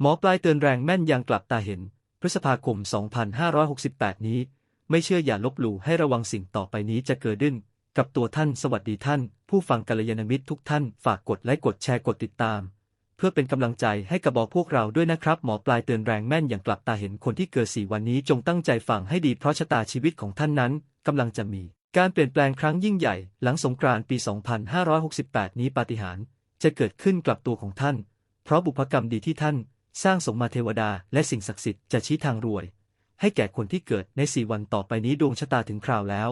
หมอปลายเตือนแรงแม่นยังกลับตาเห็น พฤษภาคม 2568 นี้ ไม่เชื่ออย่าลบหลู่ให้ระวังสิ่งต่อไปนี้จะเกิดขึ้น กับตัวท่านสวัสดีท่าน ผู้ฟังกัลยาณมิตรทุกท่านฝากกดไลค์กดแชร์กดติดตาม เพื่อเป็นกำลังใจให้กับบอกพวกเราด้วยนะครับ หมอปลายเตือนแรงแม่นอย่างกลับตาเห็นคนที่เกิดสี่วันนี้จงตั้งใจฟังให้ดีเพราะชะตาชีวิตของท่านนั้นกำลังจะมี การเปลี่ยนแปลงครั้งยิ่งใหญ่ หลังสงกรานต์ปี 2568 นี้ปาฏิหาริย์จะเกิดขึ้นกับตัวของท่าน เพราะบุพกรรมดีที่ท่าน สร้างสมมาเทวดาและสิ่งศักดิ์สิทธิ์จะชี้ทางรวย ให้แก่คนที่เกิดในสี่วันต่อไปนี้ดวงชะตาถึงคราวแล้ว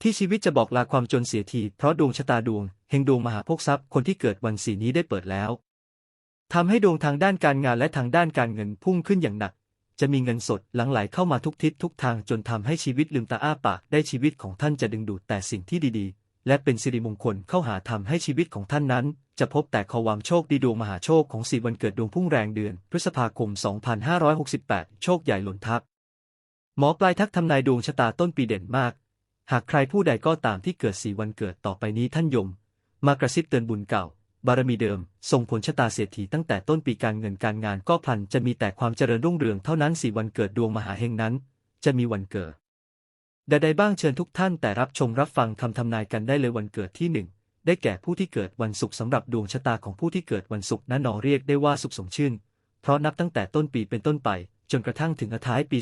ที่ชีวิตจะบอกลาความจนเสียทีเพราะดวงชะตาดวงเฮงดวงมหาภคทรัพย์คนที่เกิดวันสีนี้ได้เปิดแล้วทำให้ดวงทางด้านการงานและทางด้านการเงินพุ่งขึ้นอย่างหนัก จะมีเงินสดหลั่งไหลเข้ามาทุกทิศทุกทางจนทำให้ชีวิตลืมตาอ้าปากได้ชีวิตของท่านจะดึงดูดแต่สิ่งที่ดีๆ และเป็นสิริมงคลเข้าหาทำให้ชีวิตของท่านนั้น จะพบแต่ความโชคดีดวงมหาโชคของสี่วันเกิดดวงพุ่งแรงเดือน พฤษภาคม 2568 โชคใหญ่หล่นทับหมอปลายทักทำนายดวงชะตาต้นปีเด่นมาก หากใครผู้ใดก็ตามที่เกิดสี่วันเกิดต่อไปนี้ท่านยม มากระซิบเตือนบุญเก่า บารมีเดิม ส่งผลชะตาเศรษฐีตั้งแต่ต้นปีการเงินการงานก็พลันจะมีแต่ความเจริญรุ่งเรืองเท่านั้นสี่วันเกิดดวงมหาเฮงนั้น จะมีวันเกิด ใดๆบ้างเชิญทุกท่านแต่รับชมรับฟังคำทำนายกันได้เลยวันเกิดที่หนึ่งได้แก่ผู้ที่เกิดวันศุกร์สำหรับดวงชะตาของผู้ที่เกิดวันศุกร์นั้นนอเรียกได้ว่าสุขสมชื่น เพราะนับตั้งแต่ต้นปีเป็นต้นไป จนกระทั่งถึงท้ายปี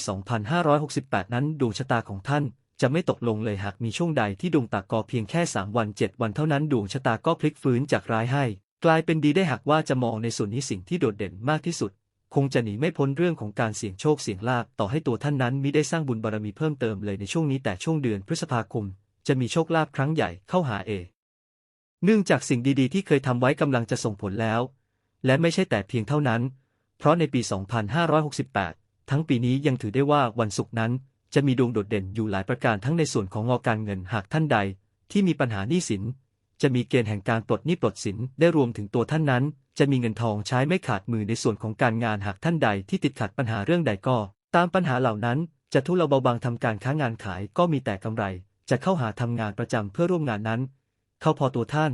2568 นั้นดวงชะตาของท่านจะไม่ตกลงเลยหากมีช่วงใดที่ดวงตากอเพียงแค่ 3 วัน 7 วันเท่านั้นดวงชะตาก็พลิกฟื้นจากร้ายให้ กลายเป็นดีได้หากว่าจะมองในส่วนนี้สิ่งที่โดดเด่นมากที่สุด คงจะหนีไม่พ้นเรื่องของการเสี่ยงโชคเสี่ยงลาภต่อให้ตัวท่านนั้นมิได้สร้างบุญบารมีเพิ่มเติมเลยในช่วงนี้แต่ช่วงเดือนพฤษภาคม จะมีโชคลาภครั้งใหญ่เข้าหาเอเนื่องจากสิ่งดีๆ ที่เคยทำไว้กำลังจะส่งผลแล้ว และไม่ใช่แต่เพียงเท่านั้น เพราะในปี 2568 ทั้งปีนี้ยังถือได้ว่าวันศุกร์นั้น จะมีดวงโดดเด่นอยู่หลายประการทั้งในส่วนของงอการเงินหากท่านใด ที่มีปัญหาหนี้สิน จะมีเกณฑ์แห่งการปลดหนี้ปลดสินได้รวมถึงตัวท่านนั้น จะมีเงินทองใช้ไม่ขาดมือในส่วนของการงานหากท่านใดที่ติดขัดปัญหาเรื่องใดก็ ตามปัญหาเหล่านั้น จะทุเลาเบาบางทำการค้างานขายก็มีแต่กำไร จะเข้าหาทำงานประจำเพื่อร่วมงานนั้น เข้าพอตัวท่าน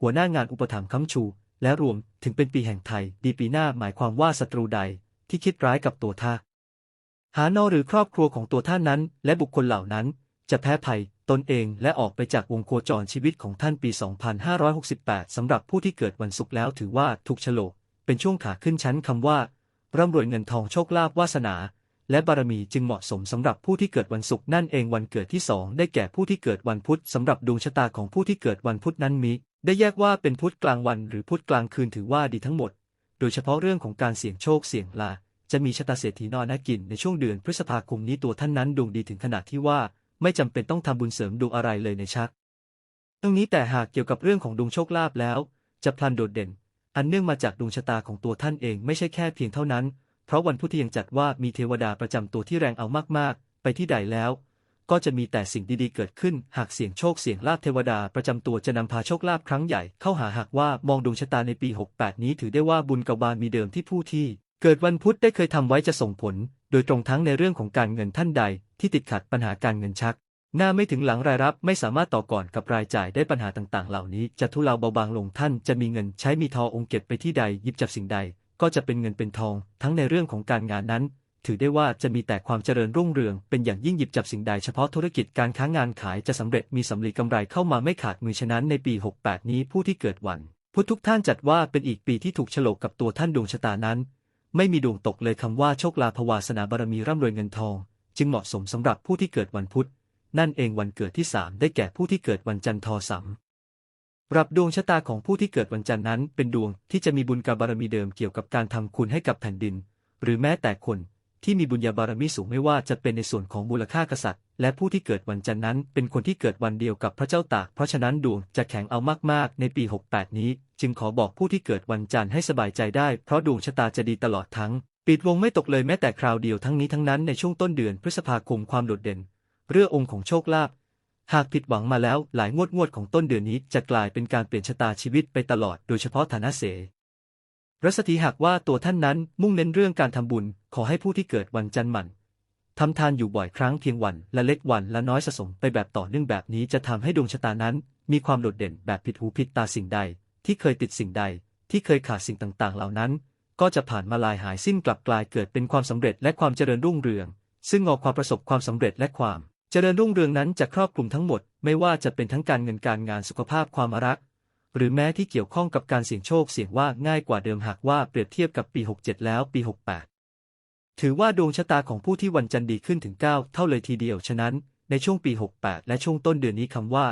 หัวหน้างานอุปถัมภ์ค้ำชู และรวมถึงเป็นปีแห่งไทย ดีปีหน้าหมายความว่าศัตรูใดที่คิดร้ายกับตัวท่านหานอหรือครอบครัวของตัวท่านนั้น และบุคคลเหล่านั้น จะแพ้ภัย ตนเองและออกไปจากวงโคจรชีวิตของท่านปี 2568 สำหรับผู้ที่เกิดวันศุกร์แล้วถือว่าถูกฉลก เป็นช่วงขาขึ้นชั้นคำว่าร่ำรวยเงินทองโชคลาภวาสนา และบารมีจึงเหมาะสมสำหรับผู้ที่เกิดวันศุกร์นั่นเองวันเกิดที่สองได้แก่ผู้ที่เกิดวันพุธสำหรับดวงชะตาของผู้ที่เกิดวันพุธนั้นมิได้แยกว่าเป็นพุธกลางวันหรือพุธกลางคืนถือว่าดีทั้งหมด โดยเฉพาะเรื่องของการเสี่ยงโชคเสี่ยงลา จะมีชะตาเศรษฐีนอนน่ากินในช่วงเดือนพฤษภาคมนี้ตัวท่านนั้นดวงดีถึงขนาดที่ว่า ไม่จำเป็นต้องทำบุญเสริมดวงอะไรเลยในชักตรงนี้แต่หากเกี่ยวกับเรื่องของดวงโชคลาภแล้ว จะพลันโดดเด่น อันเนื่องมาจากดวงชะตาของตัวท่านเองไม่ใช่แค่เพียงเท่านั้น เพราะวันพุธที่ยังจัดว่ามีเทวดาประจำตัวที่แรงเอามากๆ ไปที่ใดแล้ว ก็จะมีแต่สิ่งดีๆเกิดขึ้น หากเสี่ยงโชคเสี่ยงลาภเทวดาประจำตัวจะนำพาโชคลาภครั้งใหญ่เข้าหาหากว่ามองดวงชะตาในปี 68 นี้ถือได้ว่าบุญกับบานมีเดิมที่ผู้ที่ เกิดวันพุธได้เคยทำไว้จะส่งผล โดยตรงทั้งในเรื่องของการเงินท่านใดที่ติดขัดปัญหาการเงินชัก หน้าไม่ถึงหลังรายรับไม่สามารถต่อก่อนกับรายจ่ายได้ปัญหาต่างๆ เหล่านี้ จะทุเลาเบาบางลงท่านจะมีเงินใช้มีทององเก็บไปที่ใดหยิบจับสิ่งใด ก็จะเป็นเงินเป็นทอง ทั้งในเรื่องของการงานนั้น ถือได้ว่าจะมีแต่ความเจริญรุ่งเรือง เป็นอย่างยิ่งหยิบจับสิ่งใดเฉพาะธุรกิจการค้างานขายจะสำเร็จมีสำลีกำไรเข้ามาไม่ขาดมือฉะนั้นในปี 68 นี้ผู้ที่เกิดวันพุธทุกท่านจัดว่าเป็นอีกปีที่ถูกฉลกกับตัวท่านดวงชะตานั้น ไม่มีดวงตกเลยคำว่าโชคลาภวาสนาบารมีร่ำรวยเงินทอง จึงเหมาะสมสำหรับผู้ที่เกิดวันพุธ นั่นเองวันเกิดที่สามได้แก่ผู้ที่เกิดวันจันทร์ทอสำรับดวงชะตาของผู้ที่เกิดวันจันทร์นั้น เป็นดวงที่จะมีบุญกับบารมีเดิมเกี่ยวกับการทำคุณให้กับแผ่นดิน หรือแม้แต่คน ที่มีบุญญาบารมีสูงไม่ว่าจะเป็นในส่วนของมูลค่ากษัตริย์ และผู้ที่เกิดวันจันทร์นั้น เป็นคนที่เกิดวันเดียวกับพระเจ้าตากเพราะฉะนั้นดวงจะแข็งเอามากๆ ในปี 68 นี้ จึงขอบอกผู้ที่เกิดวันจันทร์ให้สบายใจได้ เพราะดวงชะตาจะดีตลอดทั้ง ปิดวงไม่ตกเลยแม้แต่คราวเดียวทั้งนี้ทั้งนั้นในช่วงต้นเดือนพฤษภาคมความโดดเด่น เรื่ององค์ของโชคลาภหากผิดหวังมาแล้วหลายงวดงวดของต้นเดือนนี้จะกลายเป็นการเปลี่ยนชะตาชีวิตไปตลอดโดยเฉพาะฐานะเส รัศถีหากว่าตัวท่านนั้นมุ่งเน้นเรื่องการทำบุญ ขอให้ผู้ที่เกิดวันจันทร์หมั่นทำทานอยู่บ่อยครั้งเพียงวันละเล็กวันละน้อยสะสมไปแบบต่อเนื่องแบบนี้จะทำให้ดวงชะตานั้น มีความโดดเด่นแบบผิดหูผิดตาสิ่งใด ที่เคยติดสิ่งใด ที่เคยขาดสิ่งต่างๆ เหล่านั้น ก็จะผ่านมาลายหายสิ้นกลับกลายเกิดเป็นความสำเร็จและความเจริญรุ่งเรือง ซึ่งงอความประสบความสำเร็จและความ เจริญรุ่งเรืองนั้นจะครอบคลุมทั้งหมด ไม่ว่าจะเป็นทั้งการเงินการงานสุขภาพความรัก หรือแม้ที่เกี่ยวข้องกับการเสี่ยงโชคเสี่ยงว่าง่ายกว่าเดิมหากว่าเปรียบเทียบกับปี 67 แล้วปี 68 ถือว่าดวงชะตาของผู้ที่วันจันทร์ดีขึ้นถึง 9 เท่าเลยทีเดียวฉะนั้น ในช่วงปี 68 และช่วงต้นเดือนนี้คำว่า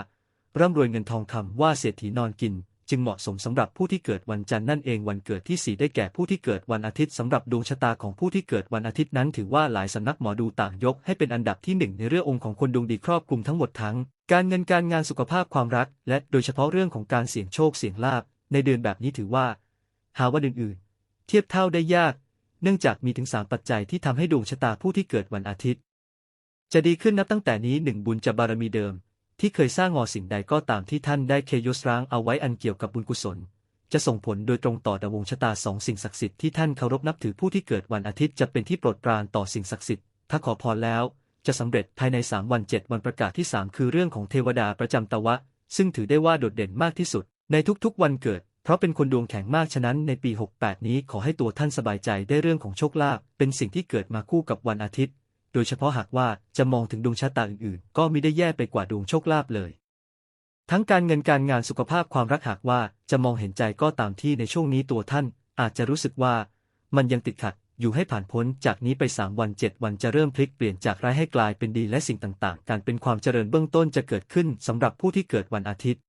ร่ำรวยเงินทองคำว่าเศรษฐีนอนกิน จึงเหมาะสมสำหรับผู้ที่เกิดวันจันทร์นั่นเองวันเกิดที่ 4 ได้แก่ผู้ที่เกิดวันอาทิตย์สำหรับดวงชะตาของผู้ที่เกิดวันอาทิตย์นั้น ถือว่าหลายสำนักหมอดูต่างยกให้เป็นอันดับที่หนึ่งในเรื่ององค์ของคนดวงดีครอบคลุมทั้งหมดทั้ง การเงินการงานสุขภาพความรัก และโดยเฉพาะเรื่องของการเสี่ยงโชคเสี่ยงลาภในเดือนแบบนี้ถือว่า หาวันอื่นๆ เทียบเท่าได้ยาก เนื่องจากมีถึงสามปัจจัยที่ทำให้ดวงชะตาผู้ที่เกิดวันอาทิตย์ จะดีขึ้นนับตั้งแต่นี้หนึ่งบุญจะบารมีเดิม ที่เคยสร้างงอสิ่งใดก็ตามที่ท่านได้เคยยศร้างเอาไว้อันเกี่ยวกับบุญกุศล จะส่งผลโดยตรงต่อดวงชะตาสองสิ่งศักดิ์สิทธิ์ที่ท่านเคารพนับถือผู้ที่เกิดวันอาทิตย์จะเป็นที่โปรดปรานต่อสิ่งศักดิ์สิทธิ์ถ้าขอพรแล้ว จะสำเร็จภายใน 3 วัน 7 วันประกาศที่ 3 คือเรื่องของเทวดาประจำตะวะ ซึ่งถือได้ว่าโดดเด่นมากที่สุด ในทุกๆวันเกิด เพราะเป็นคนดวงแข็งมากฉะนั้นในปี 68 นี้ขอให้ตัวท่านสบายใจได้เรื่องของโชคลาภเป็นสิ่งที่เกิดมาคู่กับวันอาทิตย์ โดยเฉพาะหากว่าจะมองถึงดวงชะตาอื่นๆ ก็มิได้แย่ไปกว่าดวงโชคลาภเลย ทั้งการเงินการงานสุขภาพความรักหากว่าจะมองเห็นใจก็ตามที่ในช่วงนี้ตัวท่านอาจจะรู้สึกว่ามันยังติดขัด อยู่ให้ผ่านพ้นจากนี้ไป 3 วัน 7 วันจะเริ่มพลิกเปลี่ยนจากร้ายให้กลายเป็นดีและสิ่งต่างๆ การเป็นความเจริญเบื้องต้นจะเกิดขึ้นสำหรับผู้ที่เกิดวันอาทิตย์